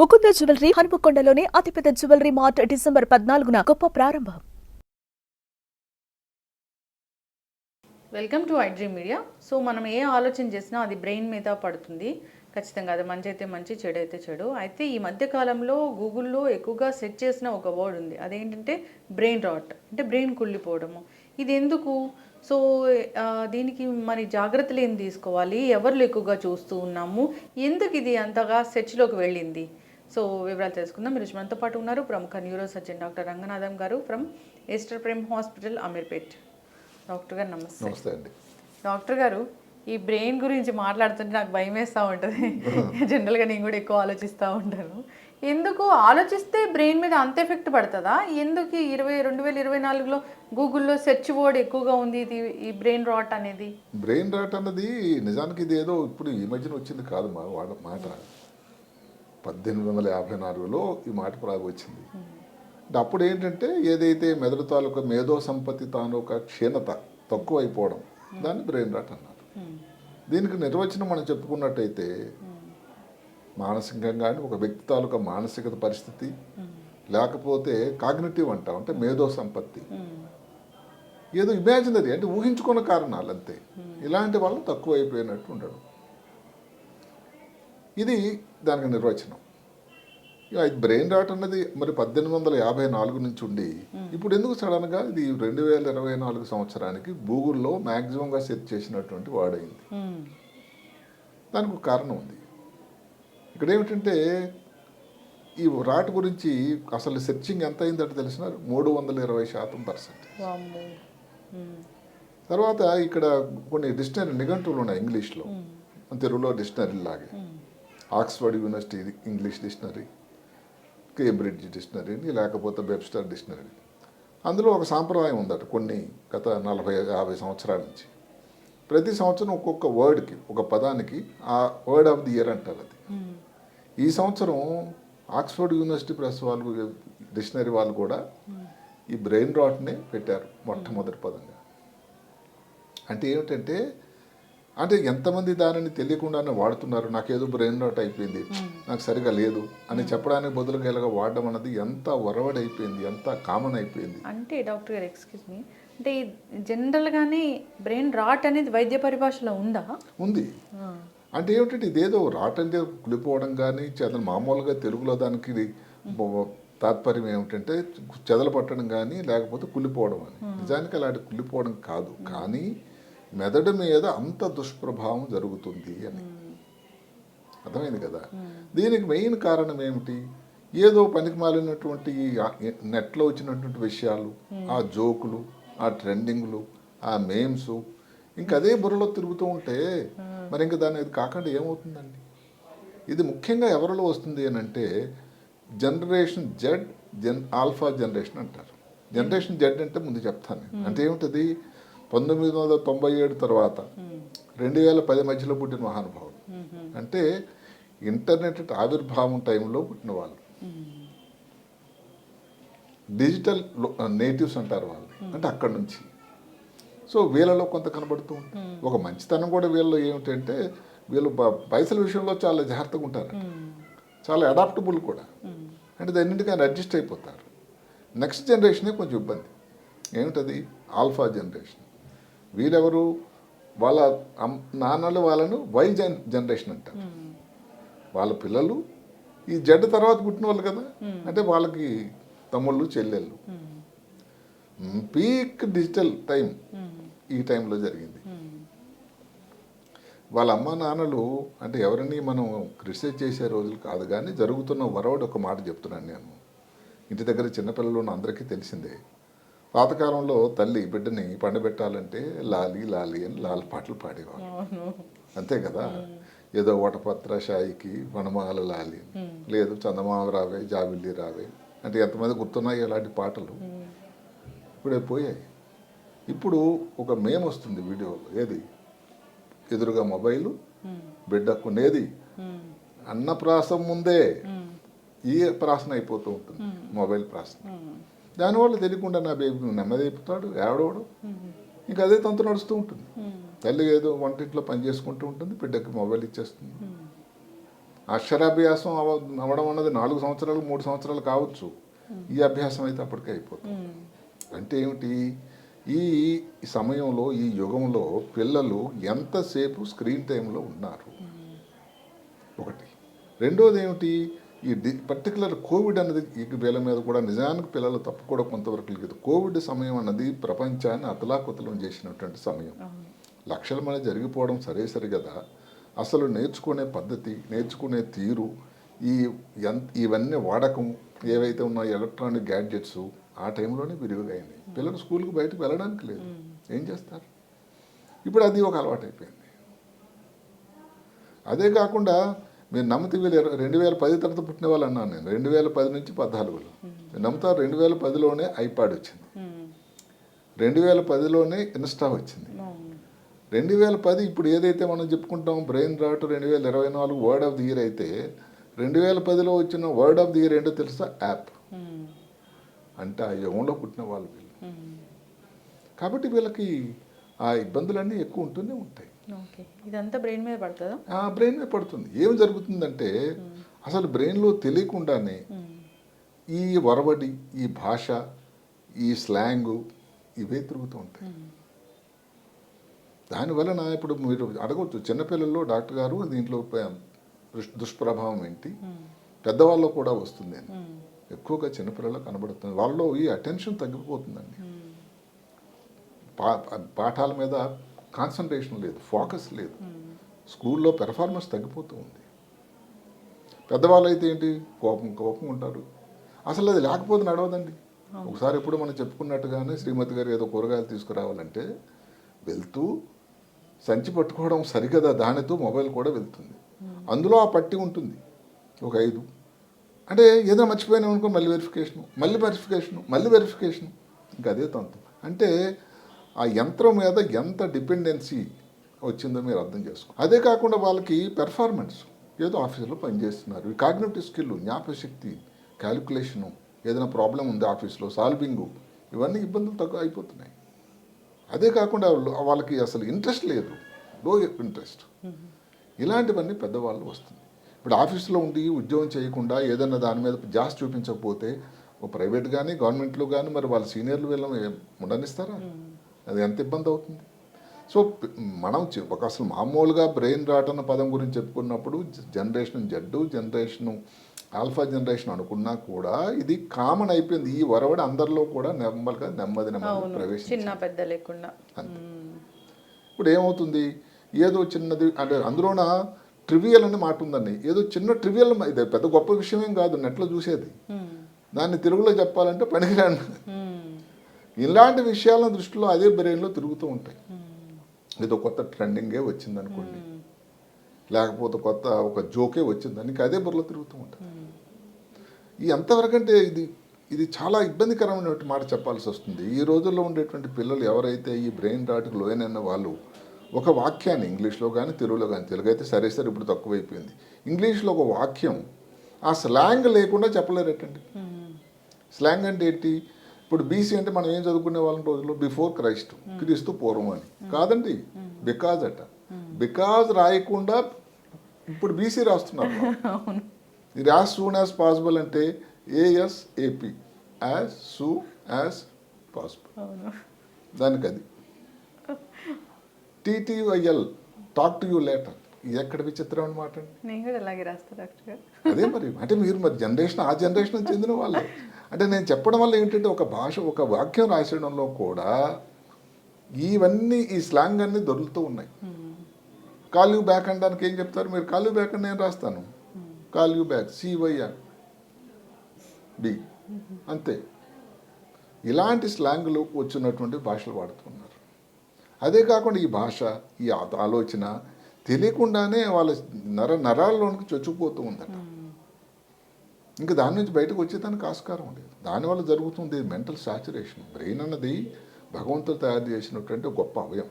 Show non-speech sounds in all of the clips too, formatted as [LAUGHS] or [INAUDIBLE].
Mukunda jewellery హనుమకొండలోని అతిపెద్ద jewellery mart December పద్నాలుగున గొప్ప ప్రారంభం. Welcome to iDream media. So మనం ఏ ఆలోచన చేసినా అది బ్రెయిన్ మీద పడుతుంది. ఖచ్చితంగా అది మంచి అయితే మంచి చెడు అయితే చెడు. అయితే ఈ మధ్య కాలంలో గూగుల్లో ఎక్కువగా సెట్ చేసిన ఒక వర్డ్ ఉంది. అదేంటంటే బ్రెయిన్ రాట్. అంటే బ్రెయిన్ కుళ్ళిపోవడము. ఇది ఎందుకు? సో దీనికి మరి జాగ్రత్తలు ఏం తీసుకోవాలి? ఎవరు ఎక్కువగా చూస్తూ ఉన్నాము? ఎందుకు ఇది అంతగా సెర్చ్లోకి వెళ్ళింది? సో వివరాలు తెలుసుకుందాం. మీరు మనతో పాటు ఉన్నారు. ప్రముఖ neuro surgeon doctor Ranganatham garu from Esther Prem hospital Ameerpet. Doctor garu నమస్తే. నమస్తే అండి. డాక్టర్ గారు ఈ బ్రెయిన్ గురించి మాట్లాడుతుంటే నాకు భయం వేస్తూ ఉంటుంది. [LAUGHS] జనరల్గా నేను కూడా ఎక్కువ ఆలోచిస్తూ ఉంటాను. ఎందుకు? ఆలోచిస్తే బ్రెయిన్ మీద అంత ఎఫెక్ట్ పడుతుందా? ఎందుకు ఇరవై రెండు వేల ఇరవై నాలుగులో గూగుల్లో సెర్చ్ వర్డ్ ఎక్కువగా ఉంది ఇది ఈ బ్రెయిన్ రాట్ అనేది? బ్రెయిన్ రాట్ అన్నది నిజానికి ఇది ఏదో ఇప్పుడు ఈ మధ్యన వచ్చింది కాదు మా వాడ మాట. పద్దెనిమిది వందల యాభై నాలుగులో ఈ మాట ప్రాగు వచ్చింది. అంటే అప్పుడు ఏంటంటే ఏదైతే మెదడు తాలూకా మేధో సంపత్తి తాలూకా క్షీణత తక్కువ అయిపోవడం దాన్ని బ్రెయిన్ రాట్ అన్నారు. దీనికి నిర్వచనం మనం చెప్పుకున్నట్టయితే మానసికంగా కానీ ఒక వ్యక్తి తాలూకా మానసికత పరిస్థితి లేకపోతే కాగ్నిటివ్ అంటాం అంటే మేధో సంపత్తి. ఏదో ఇమాజినరీ అంటే ఊహించుకున్న కారణాలు అంతే ఇలాంటి వాళ్ళు తక్కువ అయిపోయినట్టు ఉండడం. ఇది దానికి నిర్వచనం. బ్రెయిన్ రాట్ అన్నది మరి పద్దెనిమిది వందల యాభై నాలుగు నుంచి ఉండి ఇప్పుడు ఎందుకు సడన్గా ఇది రెండు వేల ఇరవై నాలుగు సంవత్సరానికి గూగుల్లో మ్యాక్సిమంగా సెర్చ్ చేసినటువంటి వాడైంది? దానికి ఒక కారణం ఉంది. ఇక్కడ ఏమిటంటే ఈ రాట్ గురించి అసలు సెర్చింగ్ ఎంత అయిందంటే తెలిసిన మూడు వందల ఇరవై శాతం పర్సెంట్. తర్వాత ఇక్కడ కొన్ని డిక్షనరీ నిఘంటువులు ఉన్నాయి ఇంగ్లీష్లో. తెలుగులో డిక్షనరీ లాగే. Oxford university English dictionary. Cambridge dictionary లేకపోతే వెబ్స్టర్ డిక్షనరీ అందులో ఒక సాంప్రదాయం ఉందట కొన్ని గత నలభై యాభై సంవత్సరాల నుంచి. ప్రతి సంవత్సరం ఒక్కొక్క వర్డ్కి ఒక పదానికి ఆ వర్డ్ ఆఫ్ ది ఇయర్ అంటారు అది. ఈ సంవత్సరం ఆక్స్ఫర్డ్ యూనివర్సిటీ ప్రెస్ వాళ్ళు డిక్షనరీ వాళ్ళు కూడా ఈ బ్రెయిన్ రాట్నే పెట్టారు మొట్టమొదటి పదంగా. అంటే ఏమిటంటే అంటే ఎంతమంది దానిని తెలియకుండానే వాడుతున్నారు నాకేదో బ్రెయిన్ రాట్ అయిపోయింది నాకు సరిగా లేదు అని చెప్పడానికి బదులుగా ఇలాగ వాడడం అన్నది ఎంత వరవడి అయిపోయింది ఎంత కామన్ అయిపోయింది. అంటే డాక్టర్ గారు ఎక్స్క్యూజ్ మీ అంటే జనరల్గానే బ్రెయిన్ రాట్ అనేది వైద్య పరిభాషలో ఉందా? ఉంది. అంటే ఏమిటంటే ఇదేదో రాట్ అంటే కులిపోవడం కానీ చెదలు మామూలుగా తెలుగులో దానికి తాత్పర్యం ఏమిటంటే చెదలు పట్టడం కానీ లేకపోతే కులిపోవడం అని. నిజానికి అలాంటి కులిపోవడం కాదు. కానీ మెదడు మీద అంత దుష్ప్రభావం జరుగుతుంది అని. అర్థమైంది కదా? దీనికి మెయిన్ కారణం ఏమిటి? ఏదో పనికి మాలినటువంటి నెట్లో వచ్చినటువంటి విషయాలు ఆ జోకులు ఆ ట్రెండింగ్లు ఆ మేమ్స్ ఇంకా అదే బుర్రలో తిరుగుతూ ఉంటే మరి ఇంకా దాన్ని ఇది కాకుండా ఏమవుతుందండి? ఇది ముఖ్యంగా ఎవరిలో వస్తుంది అని అంటే generation Z gen alpha generation అంటారు. జనరేషన్ జెడ్ అంటే ముందు చెప్తాను నేను. అంటే ఏమిటది? పంతొమ్మిది వందల తొంభై ఏడు తర్వాత రెండు వేల పది మధ్యలో పుట్టిన మహానుభావులు అంటే ఇంటర్నెట్ ఆవిర్భావం టైంలో పుట్టిన వాళ్ళు. డిజిటల్ నేటివ్స్ అంటారు వాళ్ళు అంటే అక్కడ నుంచి. సో వీళ్ళలో కొంత కనబడుతూ ఉంటుంది. ఒక మంచితనం కూడా వీళ్ళలో ఏమిటంటే వీళ్ళు పైసల విషయంలో చాలా జాగ్రత్తగా ఉంటారు. చాలా అడాప్టబుల్ కూడా. అంటే దాన్నింటికి ఆయన అడ్జస్ట్ అయిపోతారు? నెక్స్ట్ జనరేషనే కొంచెం ఇబ్బంది. ఏమిటది? ఆల్ఫా జనరేషన్ వీళ్ళెవరు? వాళ్ళ నాన్నలు వాళ్ళను వై జన్ జనరేషన్ అంటారు. వాళ్ళ పిల్లలు ఈ జడ్ తర్వాత పుట్టిన వాళ్ళు కదా అంటే వాళ్ళకి తమ్ముళ్ళు చెల్లెళ్ళు. పీక్ డిజిటల్ టైం ఈ టైంలో జరిగింది. వాళ్ళ అమ్మ నాన్నలు అంటే ఎవరిని మనం క్రిటిసైజ్ చేసే రోజులు కాదు కానీ జరుగుతున్న వరవడి ఒక మాట చెప్తున్నాను నేను. ఇంటి దగ్గర చిన్నపిల్లలు ఉన్న అందరికీ తెలిసిందే. పాతకాలంలో తల్లి బిడ్డని పండబెట్టాలంటే లాలి లాలి అని లాల పాటలు పాడేవాళ్ళు. అంతే కదా? ఏదో వటపత్ర షాయికి వనమాల లాలి. లేదు చందమామ రావే జాబిల్లి రావే. అంటే ఎంతమంది గుర్తున్నాయి అలాంటి పాటలు. ఇప్పుడే పోయాయి. ఇప్పుడు ఒక మేం వస్తుంది వీడియోలో. ఏది? ఎదురుగా మొబైలు బిడ్డ కొనేది. అన్నప్రాసం ముందే ఈ ప్రాసన అయిపోతూ ఉంటుంది. మొబైల్ ప్రాసన. దానివల్ల తెలియకుండా నా బేబీ నెమ్మది అయిపోతాడు ఏడవడు. ఇంకా అదే తంతు నడుస్తూ ఉంటుంది. తల్లి ఏదో వంటింట్లో పని చేసుకుంటూ ఉంటుంది బిడ్డకి మొబైల్ ఇచ్చేస్తుంది. అక్షరాభ్యాసం అవ అవ్వడం అన్నది నాలుగు సంవత్సరాలు మూడు సంవత్సరాలు కావచ్చు. ఈ అభ్యాసం అయితే అప్పటికే అయిపోతుంది. అంటే ఏమిటి? ఈ సమయంలో ఈ యుగంలో పిల్లలు ఎంతసేపు స్క్రీన్ టైంలో ఉన్నారు? ఒకటి. రెండోది ఏమిటి ఈ డి పర్టికులర్ కోవిడ్ అన్నది ఈ వీళ్ళ మీద కూడా నిజానికి పిల్లలు తప్పు కూడా కొంతవరకు లేదు. కోవిడ్ సమయం అన్నది ప్రపంచాన్ని అతలాకుతలం చేసినటువంటి సమయం. లక్షల మంది జరిగిపోవడం సరే సరి కదా. అసలు నేర్చుకునే పద్ధతి నేర్చుకునే తీరు ఈ ఇవన్నీ వాడకం ఏవైతే ఉన్నాయో ఎలక్ట్రానిక్ గ్యాడ్జెట్స్ ఆ టైంలోనే విరివిగా అయినాయి పిల్లలు స్కూల్కి బయటకు వెళ్ళడానికి లేదు. ఏం చేస్తారు? ఇప్పుడు అది ఒక అలవాటు అయిపోయింది అదే కాకుండా మీరు నమ్మితే వీళ్ళు రెండు వేల పది తర్వాత పుట్టిన వాళ్ళు అన్నాను నేను. రెండు వేల పది నుంచి పద్నాలుగులో. నమ్ముతారు రెండు వేల పదిలోనే ఐపాడ్ వచ్చింది. రెండు వేల పదిలోనే ఇన్స్టా వచ్చింది. రెండు వేల పది ఇప్పుడు ఏదైతే మనం చెప్పుకుంటాం బ్రెయిన్ రాట్ రెండు వేల ఇరవై నాలుగు వర్డ్ ఆఫ్ ది ఇయర్ అయితే రెండు వేల పదిలో వచ్చిన వర్డ్ ఆఫ్ ది ఇయర్ ఏంటో తెలుసా? యాప్. అంటే ఆ యుగంలో పుట్టిన వాళ్ళు వీళ్ళు. కాబట్టి వీళ్ళకి ఆ ఇబ్బందులన్నీ ఎక్కువ ఉంటూనే ఉంటాయి. ఇదంతా బ్రెయిన్ మీద పడుతుందా? ఆ బ్రెయిన్ మీద పడుతుంది. ఏం జరుగుతుందంటే అసలు బ్రెయిన్లో తెలియకుండానే ఈ వరవడి ఈ భాష ఈ స్లాంగు ఇవే తిరుగుతూ ఉంటాయి. దానివలన ఇప్పుడు మీరు అడగవచ్చు చిన్నపిల్లల్లో డాక్టర్ గారు దీంట్లో దుష్ప్రభావం ఏంటి? పెద్దవాళ్ళలో కూడా వస్తుంది అని. ఎక్కువగా చిన్నపిల్లల్లో కనబడుతుంది. వాళ్ళలో ఈ అటెన్షన్ తగ్గిపోతుందండి. పా పాఠాల మీద కాన్సన్ట్రేషన్ లేదు ఫోకస్ లేదు. స్కూల్లో పెర్ఫార్మెన్స్ తగ్గిపోతూ ఉంది. పెద్దవాళ్ళు అయితే ఏంటి? కోపం కోపం ఉంటారు. అసలు అది లేకపోతే నడవదండి. ఒకసారి ఎప్పుడు మనం చెప్పుకున్నట్టుగానే శ్రీమతి గారు ఏదో కూరగాయలు తీసుకురావాలంటే వెళ్తూ సంచి పట్టుకోవడం సరిగదా? దానితో మొబైల్ కూడా వెళ్తుంది. అందులో ఆ పట్టి ఉంటుంది. ఒక ఐదు అంటే ఏదో మర్చిపోయినా అనుకో మళ్ళీ వెరిఫికేషను మళ్ళీ వెరిఫికేషను మళ్ళీ వెరిఫికేషను ఇంకా అదే తంతు. అంటే ఆ యంత్రం మీద ఎంత డిపెండెన్సీ వచ్చిందో మీరు అర్థం చేసుకో. అదే కాకుండా వాళ్ళకి పెర్ఫార్మెన్స్ ఏదో ఆఫీసులో పనిచేస్తున్నారు. ఈ కాగ్నిటివ్ స్కిల్ జ్ఞాపశక్తి క్యాలిక్యులేషను ఏదైనా ప్రాబ్లం ఉంది ఆఫీస్లో సాల్వింగు ఇవన్నీ ఇబ్బందులు తక్కువ అయిపోతున్నాయి. అదే కాకుండా వాళ్ళు- వాళ్ళకి అసలు ఇంట్రెస్ట్ లేదు. లో ఇంట్రెస్ట్ ఇలాంటివన్నీ పెద్దవాళ్ళు వస్తుంది ఇప్పుడు ఆఫీస్లో ఉండి ఉద్యోగం చేయకుండా ఏదైనా దాని మీద జాస్ చూపించకపోతే ప్రైవేట్ కానీ గవర్నమెంట్లో కానీ మరి వాళ్ళ సీనియర్లు వీళ్ళని ఉండనిస్తారా? అది ఎంత ఇబ్బంది అవుతుంది? సో మనం ఒక అసలు మామూలుగా బ్రెయిన్ రాట్ అన్న పదం గురించి చెప్పుకున్నప్పుడు generation Z generation alpha generation అనుకున్నా కూడా ఇది కామన్ అయిపోయింది. ఈ వరవడి అందరిలో కూడా నెమ్మదిగా నెమ్మది నెమ్మది చిన్న పెద్ద లేకుండా. ఇప్పుడు ఏమవుతుంది? ఏదో చిన్నది అంటే అందులోన ట్రివియల్ అనే మాట ఉందండి. ఏదో చిన్న ట్రివియల్ ఇది పెద్ద గొప్ప విషయం ఏం కాదు నెట్లో చూసేది. దాన్ని తెలుగులో చెప్పాలంటే పనికిరాను. మ్మ్. ఇలాంటి విషయాల దృష్టిలో అదే బ్రెయిన్లో తిరుగుతూ ఉంటాయి. ఏదో కొత్త ట్రెండింగే వచ్చింది అనుకోండి లేకపోతే కొత్త ఒక జోకే వచ్చింది నీకు అదే బుర్రలో తిరుగుతూ ఉంటుంది ఈ ఎంతవరకంటే ఇది ఇది చాలా ఇబ్బందికరమైనటువంటి మాట చెప్పాల్సి వస్తుంది. ఈ రోజుల్లో ఉండేటువంటి పిల్లలు ఎవరైతే ఈ బ్రెయిన్ రాట్కి లోయనన్న వాళ్ళు ఒక వాక్యాన్ని ఇంగ్లీష్లో కానీ తెలుగులో కానీ తెలుగు అయితే సరే సరే ఇప్పుడు తక్కువైపోయింది. ఇంగ్లీష్లో ఒక వాక్యం ఆ స్లాంగ్ లేకుండా చెప్పలేరటండి స్లాంగ్ అంటే ఏంటి? ఇప్పుడు బీసీ అంటే మనం ఏం చదువుకునే వాళ్ళం రోజుల్లో? బిఫోర్ క్రైస్ట్ క్రీస్తు పూర్వం అని. కాదండి బికాజ్ అట. బికాజ్ రాయకుండా ఇప్పుడు బీసీ రాస్తున్నారు ఇది యాజ్ [LAUGHS] సూన్ యాజ్ పాసిబుల్ అంటే A S A P as soon as possible. దానికి అది TTYL talk to you later. ఇది ఎక్కడ విచిత్రం అనమాట అండి. నేను కూడా అలాగే రాస్తా డాక్టర్ గారు. అదే మరి అంటే మీరు మరి జనరేషన్ ఆ జనరేషన్ చెందిన వాళ్ళే. అంటే నేను చెప్పడం వల్ల ఏంటంటే ఒక భాష ఒక వాక్యం రాసేయడంలో కూడా ఇవన్నీ ఈ స్లాంగ్ అన్ని దొరుకుతూ ఉన్నాయి. కాల్ బ్యాక్ అనడానికి ఏం చెప్తారు? మీరు కాల్ బ్యాక్ అని నేను రాస్తాను. Call you back C Y R B అంతే. ఇలాంటి స్లాంగ్లు వచ్చినటువంటి భాషలు వాడుతున్నారు అదే కాకుండా ఈ భాష ఈ ఆలోచన తెలియకుండానే వాళ్ళ నర నరాల్లోనికి చొచ్చుకుపోతూ ఉందట. ఇంకా దాని నుంచి బయటకు వచ్చేదానికి ఆస్కారం లేదు దానివల్ల జరుగుతుంది మెంటల్ సాచురేషన్. బ్రెయిన్ అన్నది భగవంతుడు తయారు చేసినటువంటి గొప్ప అవయం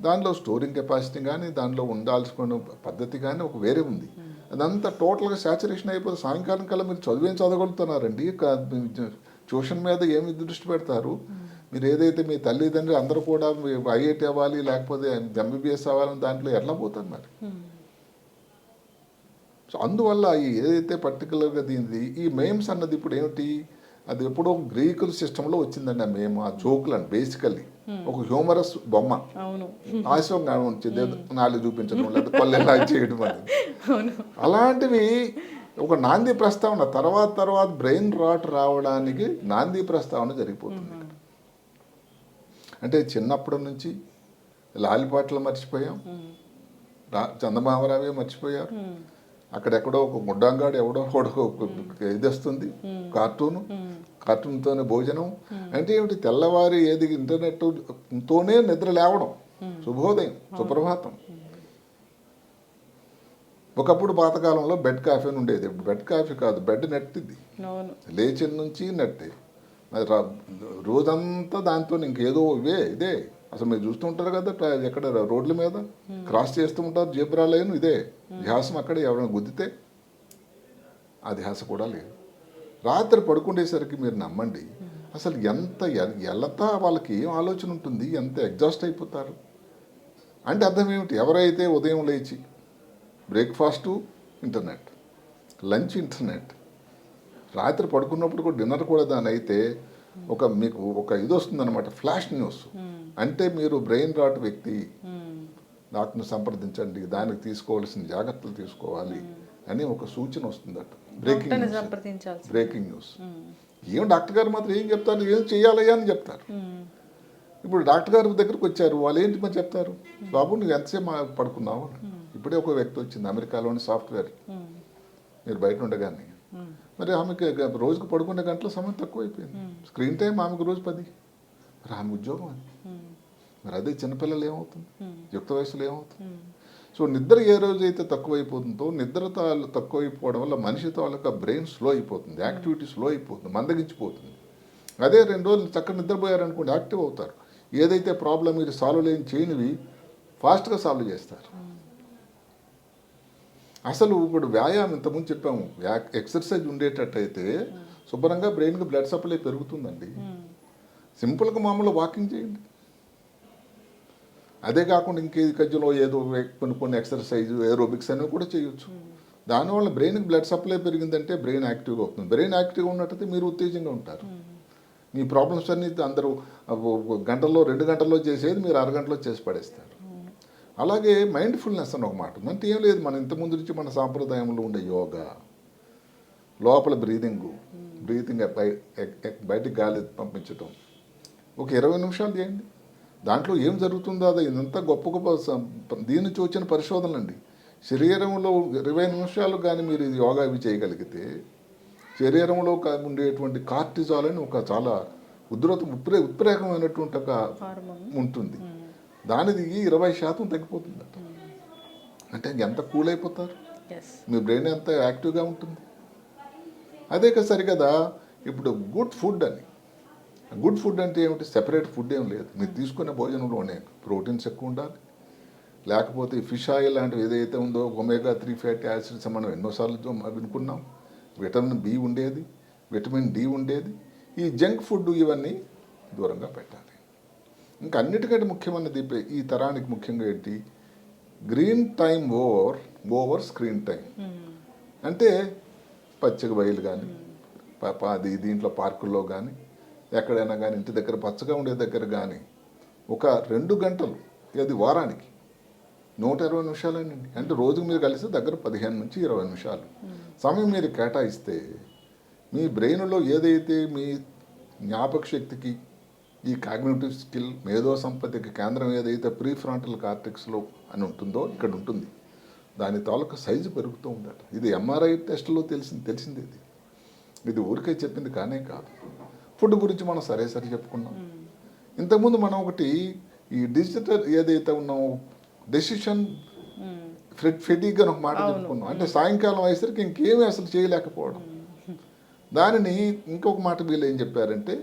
దానిలో స్టోరింగ్ కెపాసిటీ కానీ దానిలో ఉండాల్సిన పద్ధతి కానీ ఒక వేరే ఉంది. అదంతా టోటల్గా సాచురేషన్ అయిపోతే సాయంకాలం కల్లా మీరు చదివేం చదవగలుగుతున్నారండి? ట్యూషన్ మీద ఏమి దృష్టి పెడతారు? మీరు ఏదైతే మీ తల్లిదండ్రులు అందరూ కూడా ఐఐటి అవ్వాలి లేకపోతే ఎంబీబీఎస్ అవ్వాలని దాంట్లో ఎట్లా పోతారు మరి? సో అందువల్ల ఈ ఏదైతే పర్టికులర్గా దీనిది ఈ మేమ్స్ అన్నది ఇప్పుడు ఏమిటి? అది ఎప్పుడో గ్రీకుల సిస్టంలో వచ్చిందండి ఆ మేమ్ ఆ జోకులు అని బేసికల్లీ ఒక హ్యూమరస్ బొమ్మ. ఆశంగా ఉంచేది నాలుగు చూపించడం లేదా పల్లెలా చేయడం అనేది అవును. అలాంటివి ఒక నాంది ప్రస్తావన తర్వాత తర్వాత బ్రెయిన్ రాట్ రావడానికి నాంది ప్రస్తావన జరిగిపోతుంది. అంటే చిన్నప్పటి నుంచి లాలిపాటలు మర్చిపోయాం. చందమామరావే మర్చిపోయారు. అక్కడెక్కడో ఒక గుడ్డంగాడు ఎవడో ఒకడో ఒక ఇది వస్తుంది కార్టూను. కార్టూన్తోనే భోజనం. అంటే ఏమిటి తెల్లవారి ఏది ఇంటర్నెట్ తోనే నిద్ర లేవడం శుభోదయం సుప్రభాతం. ఒకప్పుడు పాతకాలంలో బెడ్ కాఫీ ఉండేది. బెడ్ కాఫీ కాదు బెడ్ నెట్ ఇది. అవును. లేచిన నుంచి నెట్టే రోజంతా దాంతో ఇంకేదో ఇవే ఇదే. అసలు మీరు చూస్తుంటారు కదా ఎక్కడ రోడ్ల మీద క్రాస్ చేస్తూ ఉంటారు జేబ్రా లైన్ ఇదే. ధ్యాసం అక్కడ ఎవరైనా గుద్దితే ఆ ధ్యాస కూడా లేదు. రాత్రి పడుకునేసరికి మీరు నమ్మండి అసలు ఎంత ఎ- ఎల్లతా వాళ్ళకి ఏం ఆలోచన ఉంటుంది? ఎంత ఎగ్జాస్ట్ అయిపోతారు? అంటే అర్థం ఏమిటి? ఎవరైతే ఉదయం లేచి బ్రేక్ఫాస్టు ఇంటర్నెట్. Lunch internet. రాత్రి పడుకున్నప్పుడు కూడా డిన్నర్ కూడా దాని అయితే ఒక మీకు ఒక ఇది వస్తుంది అనమాట ఫ్లాష్ న్యూస్. అంటే మీరు బ్రెయిన్ రాట్ వ్యక్తి. డాక్టర్ని సంప్రదించండి దానికి తీసుకోవాల్సిన జాగ్రత్తలు తీసుకోవాలి అని ఒక సూచన వస్తుందట. బ్రేకింగ్ బ్రేకింగ్ న్యూస్ ఏం డాక్టర్ గారు మాత్రం ఏం చెప్తారు ఏం చేయాలయ్యా అని చెప్తారు. ఇప్పుడు డాక్టర్ గారి దగ్గరకు వచ్చారు వాళ్ళు ఏంటి మరి చెప్తారు? బాబు నువ్వు ఎంతసేపు పడుకున్నావు. ఇప్పుడే ఒక వ్యక్తి వచ్చింది అమెరికాలోని సాఫ్ట్వేర్. మీరు బయట ఉండగానే. మరి ఆమెకి రోజుకు పడుకునే గంటల సమయం తక్కువ అయిపోయింది స్క్రీన్ టైం ఆమెకు రోజు పది. మరి ఆమె ఉద్యోగం అది. మరి అదే చిన్నపిల్లలు ఏమవుతుంది? యుక్త వయసులో ఏమవుతుంది? సో నిద్ర ఏ రోజు అయితే తక్కువైపోతుందో నిద్ర తాలూ- తక్కువైపోవడం వల్ల మనిషి తాలూకా బ్రెయిన్ స్లో అయిపోతుంది. యాక్టివిటీ స్లో అయిపోతుంది. మందగించిపోతుంది. అదే రెండు రోజులు చక్కగా నిద్రపోయారనుకోండి యాక్టివ్ అవుతారు. ఏదైతే ప్రాబ్లం మీరు సాల్వ్ లేని చేయనివి ఫాస్ట్గా సాల్వ్ చేస్తారు. అసలు ఇప్పుడు వ్యాయామం ఇంతకుముందు చెప్పాము ఎక్సర్సైజ్ ఉండేటట్టయితే శుభ్రంగా బ్రెయిన్కి బ్లడ్ సప్లై పెరుగుతుందండి. సింపుల్గా మామూలు వాకింగ్ చేయండి. అదే కాకుండా ఇంకేది కజ్జలో ఏదో కొన్ని కొన్ని ఎక్సర్సైజ్ ఏరోబిక్స్ అనేవి కూడా చేయొచ్చు. దానివల్ల బ్రెయిన్కి బ్లడ్ సప్లై పెరిగిందంటే బ్రెయిన్ యాక్టివ్గా అవుతుంది. బ్రెయిన్ యాక్టివ్గా ఉన్నట్టయితే మీరు ఉత్తేజంగా ఉంటారు. మీ ప్రాబ్లమ్స్ అన్నీ అందరూ ఒక గంటల్లో రెండు గంటల్లో చేసేది మీరు అరగంటలో చేసి పడేస్తారు. అలాగే మైండ్ఫుల్నెస్ అని ఒక మాట అంటే ఏం లేదు మన ఇంతకుముందు నుంచి మన సాంప్రదాయంలో ఉండే యోగా లోపల బ్రీదింగ్ బ్రీతింగ్ బయటికి గాలి పంపించటం. ఒక ఇరవై నిమిషాలు చేయండి. దాంట్లో ఏం జరుగుతుందో అది ఇదంతా గొప్ప గొప్ప దీని నుంచి వచ్చిన పరిశోధనలు అండి శరీరంలో ఇరవై నిమిషాలు కానీ మీరు ఇది యోగా ఇవి చేయగలిగితే శరీరంలో ఉండేటువంటి కార్టిజాల్ అని ఒక చాలా ఉధృత ఉత్ప్రే ఉత్ప్రేరకమైనటువంటి ఒక ఉంటుంది. దానిది ఇరవై శాతం తగ్గిపోతుంది అంటే ఎంత కూల్ అయిపోతారు? మీ బ్రెయిన్ ఎంత యాక్టివ్గా ఉంటుంది? అదే కదా సరికదా ఇప్పుడు గుడ్ ఫుడ్ అని. గుడ్ ఫుడ్ అంటే ఏమిటి? సెపరేట్ ఫుడ్ ఏం లేదు. మీరు తీసుకునే భోజనంలోనే ప్రోటీన్స్ ఎక్కువ ఉండాలి. లేకపోతే ఫిష్ ఆయిల్ లాంటివి ఏదైతే ఉందో ఒమేగా త్రీ ఫ్యాటీ యాసిడ్స్ మనం ఎన్నోసార్లు వినుకున్నాం విటమిన్ బి ఉండేది విటమిన్ డి ఉండేది. ఈ జంక్ ఫుడ్ ఇవన్నీ దూరంగా పెట్టాలి. ఇంకా అన్నిటికంటే ముఖ్యమైనది ఈ తరానికి ముఖ్యంగా ఏంటి? Green time over over screen time అంటే పచ్చగా బయలు కానీ అది దీంట్లో పార్కుల్లో కానీ ఎక్కడైనా కానీ ఇంటి దగ్గర పచ్చగా ఉండే దగ్గర కానీ ఒక రెండు గంటలు ఇది వారానికి నూట ఇరవై నిమిషాలేనండి అంటే రోజుకు మీరు కలిసి దగ్గర పదిహేను నుంచి ఇరవై నిమిషాలు. సమయం మీరు కేటాయిస్తే మీ బ్రెయిన్లో ఏదైతే మీ జ్ఞాపక శక్తికి ఈ కాగ్నేటివ్ స్కిల్ మేధో సంపత్తికి కేంద్రం ఏదైతే ప్రీ ఫ్రాంటల్ కార్టెక్స్లో అని ఉంటుందో ఇక్కడ ఉంటుంది. దాని తాలూకా సైజు పెరుగుతూ ఉండట ఇది ఎంఆర్ఐ టెస్ట్లో తెలిసింది తెలిసింది ఇది. ఇది ఊరికే చెప్పింది కానే కాదు. ఫుడ్ గురించి మనం సరే సరే చెప్పుకున్నాం. ఇంతకుముందు మనం ఒకటి ఈ డిజిటల్ ఏదైతే ఉన్నామో డెసిషన్ ఫెడ్ ఫెటిగ్ అని ఒక మాట చెప్పుకున్నాం. అంటే సాయంకాలం అయ్యేసరికి ఇంకేమీ అసలు చేయలేకపోవడం. దానిని ఇంకొక మాట వీళ్ళు ఏం చెప్పారంటే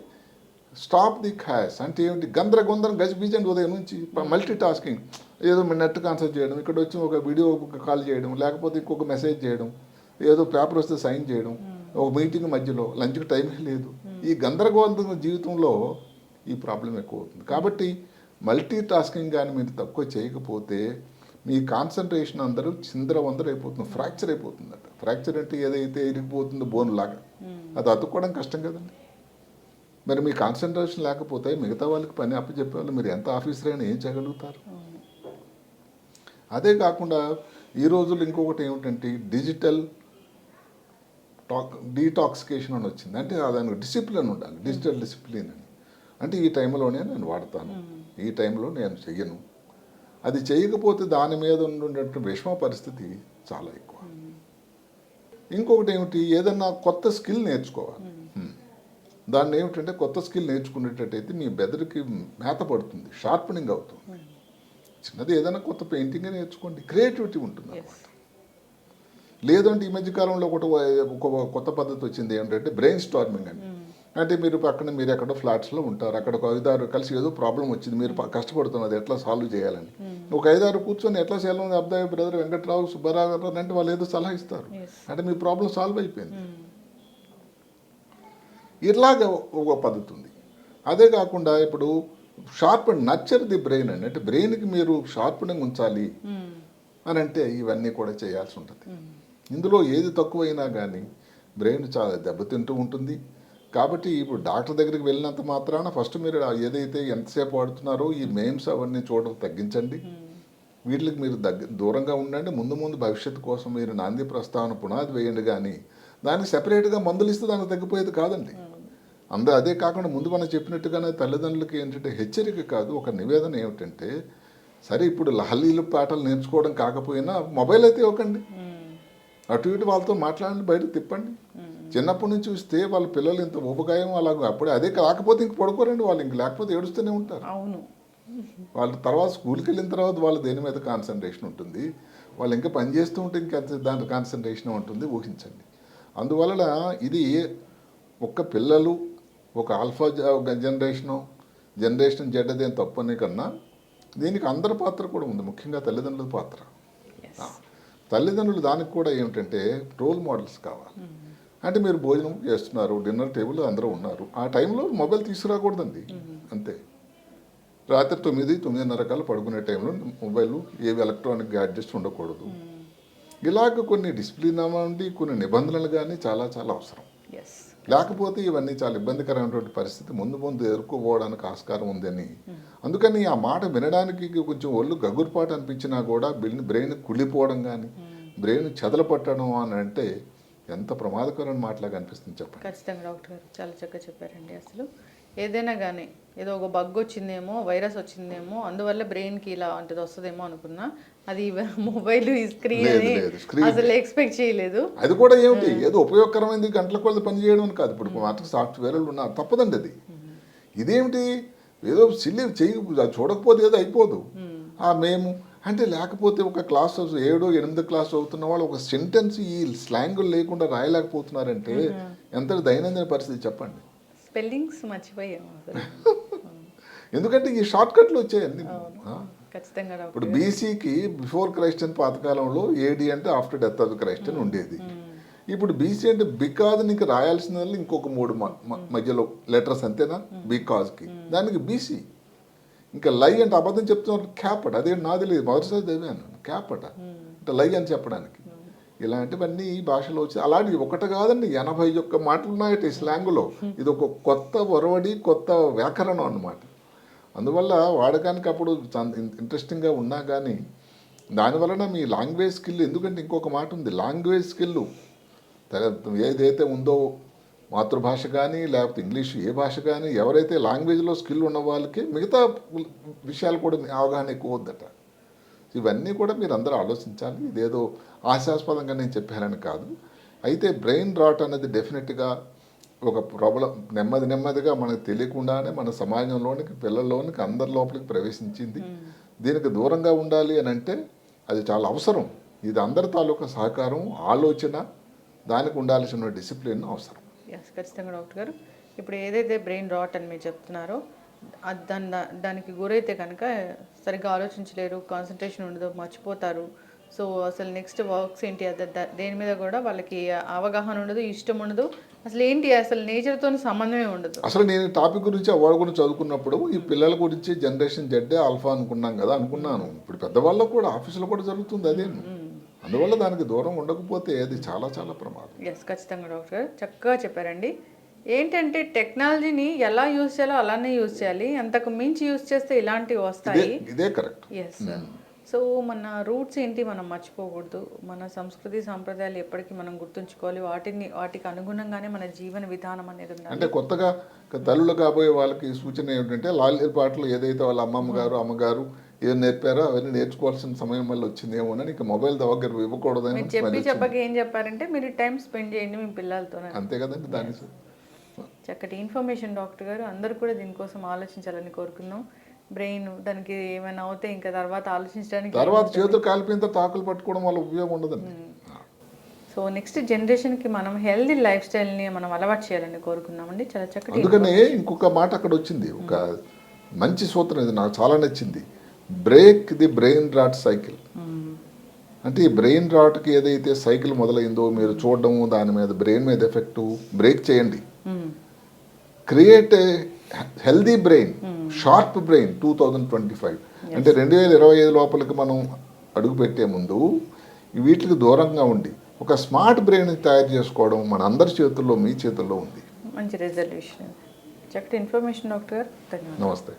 స్టాప్ ది ఖాయస్ అంటే ఏమిటి? గందరగొందరం గజిబిజండి ఉదయం నుంచి మల్టీ టాస్కింగ్ ఏదో నెట్ కాన్సర్ చేయడం ఇక్కడ వచ్చి ఒక వీడియో కాల్ చేయడం లేకపోతే ఇంకొక మెసేజ్ చేయడం ఏదో పేపర్ వస్తే సైన్ చేయడం ఒక మీటింగ్ మధ్యలో లంచ్కి టైం లేదు. ఈ గందరగోళ జీవితంలో ఈ ప్రాబ్లం ఎక్కువ అవుతుంది. కాబట్టి మల్టీ టాస్కింగ్ కానీ మీరు తక్కువ చేయకపోతే మీ కాన్సన్ట్రేషన్ అందరూ చిందర వందర అయిపోతుంది ఫ్రాక్చర్ అయిపోతుందట. ఫ్రాక్చర్ అంటే ఏదైతే ఇరిగిపోతుందో బోన్ లాగా. అది అతుక్కోవడం కష్టం కదండి. మరి మీ కాన్సన్ట్రేషన్ లేకపోతే మిగతా వాళ్ళకి పని అప్పచెప్పే వాళ్ళు మీరు ఎంత ఆఫీసర్ అయినా ఏం చేయగలుగుతారు? అదే కాకుండా ఈ రోజుల్లో ఇంకొకటి ఏమిటంటే డిజిటల్ టాక్ డీటాక్సికేషన్ అని వచ్చింది. అంటే దానికి డిసిప్లిన్ ఉండాలి. డిజిటల్ డిసిప్లిన్ అని. అంటే ఈ టైంలోనే నేను వాడతాను. ఈ టైంలో నేను చెయ్యను. అది చేయకపోతే దాని మీద ఉండేటువంటి విషమ పరిస్థితి చాలా ఎక్కువ. ఇంకొకటి ఏమిటి? ఏదన్నా కొత్త స్కిల్ నేర్చుకోవాలి. దాన్ని ఏమిటంటే కొత్త స్కిల్ నేర్చుకునేటట్టయితే మీ బెదరికి మేత పడుతుంది షార్పనింగ్ అవుతుంది. చిన్నది ఏదైనా కొత్త పెయింటింగ్ నేర్చుకోండి. క్రియేటివిటీ ఉంటుంది అనమాట లేదంటే ఈ మధ్య కాలంలో ఒకటి ఒక కొత్త పద్ధతి వచ్చింది ఏంటంటే బ్రెయిన్ స్టార్మింగ్ అని అంటే మీరు పక్కన మీరు ఎక్కడో ఫ్లాట్స్లో ఉంటారు. అక్కడ ఒక ఐదారు కలిసి ఏదో ప్రాబ్లం వచ్చింది. మీరు కష్టపడుతున్నది ఎట్లా సాల్వ్ చేయాలని. ఒక ఐదారు కూర్చొని ఎట్లా చేయాలని అబ్బాయి బ్రదర్ వెంకట్రావు సుబ్బారావు గారు అంటే వాళ్ళు ఏదో సలహా ఇస్తారు. అంటే మీ ప్రాబ్లం సాల్వ్ అయిపోయింది. ఇలాగ ఒక పద్ధతి ఉంది అదే కాకుండా ఇప్పుడు షార్ప్ నచ్చర్ ది బ్రెయిన్ అండి. అంటే బ్రెయిన్కి మీరు షార్ప్నింగ్ ఉంచాలి అని అంటే ఇవన్నీ కూడా చేయాల్సి ఉంటుంది. ఇందులో ఏది తక్కువైనా కానీ బ్రెయిన్ చాలా దెబ్బతింటూ ఉంటుంది. కాబట్టి ఇప్పుడు డాక్టర్ దగ్గరికి వెళ్ళినంత మాత్రాన ఫస్ట్ మీరు ఏదైతే ఎంతసేపు వాడుతున్నారో ఈ మెయిమ్స్ అవన్నీ చూడడం తగ్గించండి. వీటికి మీరు దగ్గర దూరంగా ఉండండి. ముందు ముందు భవిష్యత్తు కోసం మీరు నాంది ప్రస్తావన పునాది వేయండి కానీ దానికి సెపరేట్గా మందులు ఇస్తే దానికి తగ్గిపోయేది కాదండి. అందు అదే కాకుండా ముందు మనం చెప్పినట్టుగానే తల్లిదండ్రులకి ఏంటంటే హెచ్చరిక కాదు. ఒక నివేదన ఏమిటంటే సరే ఇప్పుడు లహలీలు పాటలు నేర్చుకోవడం కాకపోయినా మొబైల్ అయితే ఇవ్వకండి. అటు ఇటు వాళ్ళతో మాట్లాడండి బయట తిప్పండి. చిన్నప్పటి నుంచి చూస్తే వాళ్ళ పిల్లలు ఇంత ఉపకాయం అలాగ అప్పుడే అదే కాకపోతే ఇంక పడుకోరండి వాళ్ళు ఇంక లేకపోతే ఏడుస్తూనే ఉంటారు. అవును. వాళ్ళు తర్వాత స్కూల్కి వెళ్ళిన తర్వాత వాళ్ళు దేని మీద కాన్సన్ట్రేషన్ ఉంటుంది? వాళ్ళు ఇంకా పని చేస్తూ ఉంటే ఇంకా దాని కాన్సన్ట్రేషన్ ఉంటుంది ఊహించండి. అందువలన ఇది ఒక్క పిల్లలు ఒక ఆల్ఫా జనరేషను జనరేషన్ జెడ్ ఏం తప్పు అనే కన్నా దీనికి అందరి పాత్ర కూడా ఉంది. ముఖ్యంగా తల్లిదండ్రుల పాత్ర. తల్లిదండ్రులు దానికి కూడా ఏమిటంటే రోల్ మోడల్స్ కావాలి. అంటే మీరు భోజనం చేస్తున్నారు డిన్నర్ టేబుల్ అందరూ ఉన్నారు. ఆ టైంలో మొబైల్ తీసుకురాకూడదండి. అంతే. రాత్రి తొమ్మిది తొమ్మిదిన్నర కల్లా పడుకునే టైంలో మొబైల్ ఏవి ఎలక్ట్రానిక్ గ్యాడ్జెట్స్ ఉండకూడదు. ఇలాగ కొన్ని డిసిప్లిన్ నుండి కొన్ని నిబంధనలు కానీ చాలా చాలా అవసరం. లేకపోతే ఇవన్నీ చాలా ఇబ్బందికరమైనటువంటి పరిస్థితి ముందు ముందు ఎదుర్కోపోవడానికి ఆస్కారం ఉందని అందుకని ఆ మాట వినడానికి కొంచెం ఒళ్ళు గగురుపాటు అనిపించినా కూడా బ్రెయిన్ కుళ్ళిపోవడం కానీ బ్రెయిన్ చెదలపట్టడం అని అంటే ఎంత ప్రమాదకరమైన మాటలాగా అనిపిస్తుంది చెప్పండి. ఖచ్చితంగా డాక్టర్ గారు చాలా చక్కగా చెప్పారండి అసలు. ఏదైనా కానీ ఏదో ఒక బగ్ వచ్చిందేమో వైరస్ వచ్చిందేమో అందువల్ల బ్రెయిన్కి ఇలా అంటది వస్తుందేమో అనుకున్నా. అది [LAUGHS] మొబైల్ ఈ స్క్రీన్. అసలు ఎక్స్పెక్ట్ చేయలేదు. అది కూడా ఏమిటి? ఏదో ఉపయోగకరమైనది గంటల కొలది పని చేయడం కాదు. ఇప్పుడు మాటకు సాఫ్ట్వేర్లు ఉన్నారు తప్పదండి అది. ఇదేమిటి? ఏదో సిల్లి అది చూడకపోతే ఏదో అయిపోదు. ఆ మేము అంటే లేకపోతే ఒక క్లాస్ ఏడో ఎనిమిది క్లాస్ అవుతున్న వాళ్ళు ఒక సెంటెన్స్ ఈ స్లాంగ్ లేకుండా రాయలేకపోతున్నారంటే ఎంత దైనందిన పరిస్థితి చెప్పండి? స్పెల్లింగ్స్ మర్చిపోయాము [LAUGHS] ఎందుకంటే ఈ షార్ట్ కట్లు వచ్చాయండి ఇప్పుడు బీసీకి బిఫోర్ క్రైస్ట్ అని పాతకాలంలో ఏడి అంటే ఆఫ్టర్ డెత్ ఆఫ్ క్రైస్ట్ అని ఉండేది. ఇప్పుడు బీసీ అంటే బికాజ్ నీకు రాయాల్సిన వాళ్ళు ఇంకొక మూడు మధ్యలో లెటర్స్ అంతేనా? బికాజ్కి. దానికి బీసీ. ఇంకా లై అంటే అబద్ధం చెప్తున్నారు క్యాపట. అదే నాది లేదు మొదటిసారి చదివాను క్యాపట. అంటే లై అని చెప్పడానికి. ఇలాంటివన్నీ ఈ భాషలో వచ్చి అలాంటి ఒకటి కాదండి. ఎనభై ఒక్క మాటలు ఉన్నాయట ఈ స్లాంగ్లో. ఇది ఒక కొత్త ఒరవడి కొత్త వ్యాకరణం అన్నమాట. అందువల్ల వాడకానికి అప్పుడు ఇంట్రెస్టింగ్గా ఉన్నా కానీ దానివలన మీ లాంగ్వేజ్ స్కిల్ ఎందుకంటే ఇంకొక మాట ఉంది లాంగ్వేజ్ స్కిల్ ఏదైతే ఉందో మాతృభాష కానీ లేకపోతే ఇంగ్లీష్ ఏ భాష కానీ ఎవరైతే లాంగ్వేజ్లో స్కిల్ ఉన్న వాళ్ళకి మిగతా విషయాలు కూడా అవగాహన ఎక్కువ వద్దట ఇవన్నీ కూడా మీరు అందరూ ఆలోచించాలి. ఇదేదో ఆశాస్పదంగా నేను చెప్పానని కాదు. అయితే బ్రెయిన్ రాట్ అనేది డెఫినెట్గా ఒక ప్రాబ్లం నెమ్మది నెమ్మదిగా మనకు తెలియకుండానే మన సమాజంలోనికి పిల్లల్లోనికి అందరి లోపలికి ప్రవేశించింది. దీనికి దూరంగా ఉండాలి అని అంటే అది చాలా అవసరం. ఇది అందరి తాలూకా సహకారం ఆలోచన దానికి ఉండాల్సిన డిసిప్లిన్ అవసరం. ఖచ్చితంగా డాక్టర్ గారు. ఇప్పుడు ఏదైతే బ్రెయిన్ రాట్ అని మీరు చెప్తున్నారో దాని దానికి గురైతే కనుక సరిగ్గా ఆలోచించలేరు కాన్సన్ట్రేషన్ ఉండదు మర్చిపోతారు. సో అసలు నెక్స్ట్ వర్క్స్ ఏంటి? అద- దేని మీద కూడా వాళ్ళకి అవగాహన ఉండదు ఇష్టం ఉండదు. అసలు ఏంటి? అసలు నేచర్తో సంబంధమే ఉండదు. అసలు నేను టాపిక్ గురించి అవార్డు గురించి చదువుకున్నప్పుడు ఈ పిల్లల గురించి జనరేషన్ జెడ్డే ఆల్ఫా అనుకున్నాం కదా అనుకున్నాను. ఇప్పుడు పెద్దవాళ్ళకు కూడా ఆఫీసులో కూడా జరుగుతుంది అదే. అందువల్ల దానికి దూరం ఉండకపోతే అది చాలా చాలా ప్రమాదం. ఎస్ ఖచ్చితంగా డాక్టర్ చక్కగా చెప్పారండి. ఏంటంటే టెక్నాలజీని ఎలా యూజ్ చేయాలో అలానే యూజ్ చేయాలి. అంతకు మించి యూజ్ చేస్తే ఇలాంటివి వస్తాయి. ఇదే కరెక్ట్ ఎస్ సో మన రూట్స్ ఏంటి మనం మర్చిపోకూడదు. మన సంస్కృతి సాంప్రదాయాలు ఎప్పటికీ మనం గుర్తుంచుకోవాలి. వాటిని వాటికి అనుగుణంగానే మన జీవన విధానం అనేది ఉండాలి. అంటే కొత్తగా తల్లులు కాబోయే వాళ్ళకి సూచన ఏమిటంటే లాలిర్ పాటలు ఏదైతే వాళ్ళ అమ్మమ్మ గారు అమ్మగారు ఏం నేర్పారో అవన్నీ నేర్చుకోవాల్సిన సమయం వల్ల వచ్చిందేమోనని ఇక మొబైల్ దగ్గర ఇవ్వకూడదని మీరు చెప్పి చెప్పక ఏం చెప్పారంటే మీరు టైం స్పెండ్ చేయండి మీ పిల్లలతో అంతే కదండి దాని చక్కటి ఇన్ఫర్మేషన్ డాక్టర్ గారు అందరూ కూడా దీనికోసం ఆలోచించాలని కోరుకుందాం. బ్రెయిన్ దానికి ఏమైనా అవుతే ఇంకా తర్వాత ఆలోచించడానికి తర్వాత చేతులు కాలిపోయిన తర్వాత ఆకులు పట్టుకోవడం వల్ల ఉపయోగం ఉండదండి. సో నెక్స్ట్ జనరేషన్కి మనం హెల్దీ లైఫ్ స్టైల్ని మనం అలవాటు చేయాలని కోరుకుందామండి చాలా చక్కటి అందుకనే ఇంకొక మాట అక్కడ వచ్చింది. ఒక మంచి సూత్రం ఇది నాకు చాలా నచ్చింది. Break the brain rot cycle. అంటే ఈ బ్రెయిన్ రాట్కి ఏదైతే సైకిల్ మొదలైందో మీరు చూడడము దాని మీద బ్రెయిన్ మీద ఎఫెక్ట్ బ్రేక్ చేయండి. Create a healthy brain. Sharp brain two thousand twenty five. అంటే రెండు వేల ఇరవై ఐదు లోపలికి మనం అడుగు పెట్టే ముందు వీటికి దూరంగా ఉండి ఒక స్మార్ట్ బ్రెయిన్ తయారు చేసుకోవడం మన అందరి చేతుల్లో మీ చేతుల్లో ఉంది. మంచి రిజల్యూషన్ చక్కటి ఇన్ఫర్మేషన్ డాక్టర్ నమస్తే.